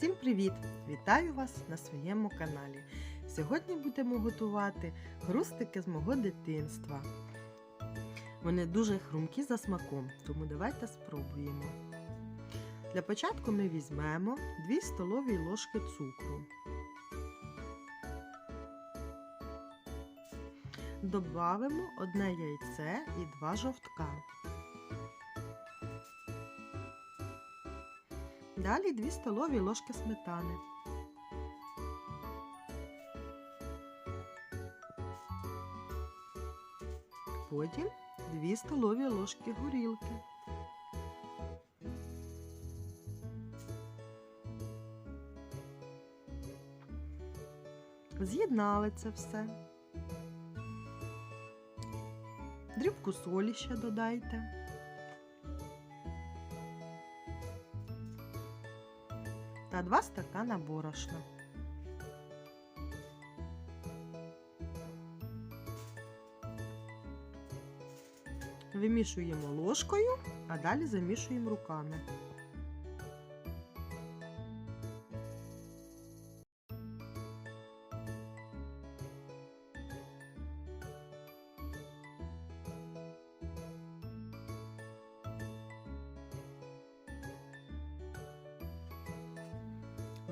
Всім привіт! Вітаю вас на своєму каналі. Сьогодні будемо готувати хрустики з мого дитинства. Вони дуже хрумкі за смаком, тому давайте спробуємо. Для початку ми візьмемо 2 столові ложки цукру. Добавимо одне яйце і два жовтка. Далі 2 столові ложки сметани. Потім 2 столові ложки горілки. З'єднали це все. Дрібку солі ще додайте. Та 2 стакана борошна. Вимішуємо ложкою, а далі замішуємо руками.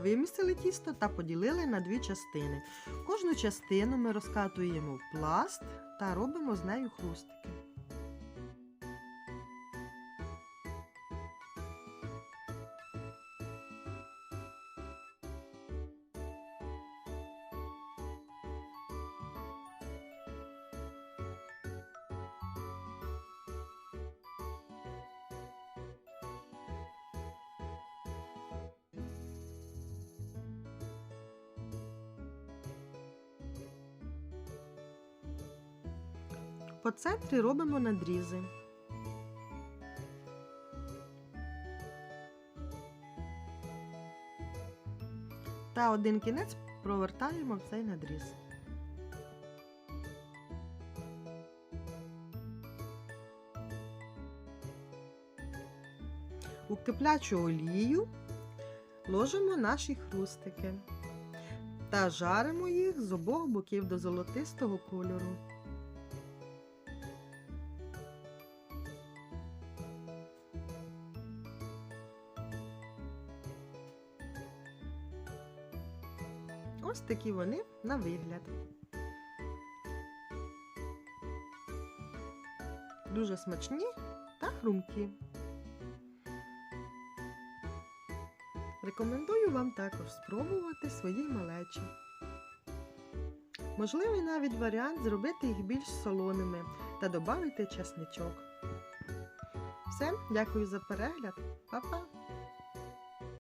Вимісили тісто та поділили на дві частини. Кожну частину ми розкатуємо в пласт та робимо з нею хрустики. По центрі робимо надрізи. Та один кінець провертаємо в цей надріз. У киплячу олію ложимо наші хрустики та жаримо їх з обох боків до золотистого кольору. Ось такі вони на вигляд. Дуже смачні та хрумкі. Рекомендую вам також спробувати свої малечі. Можливий навіть варіант зробити їх більш солоними та додати часничок. Все, дякую за перегляд. Па-па!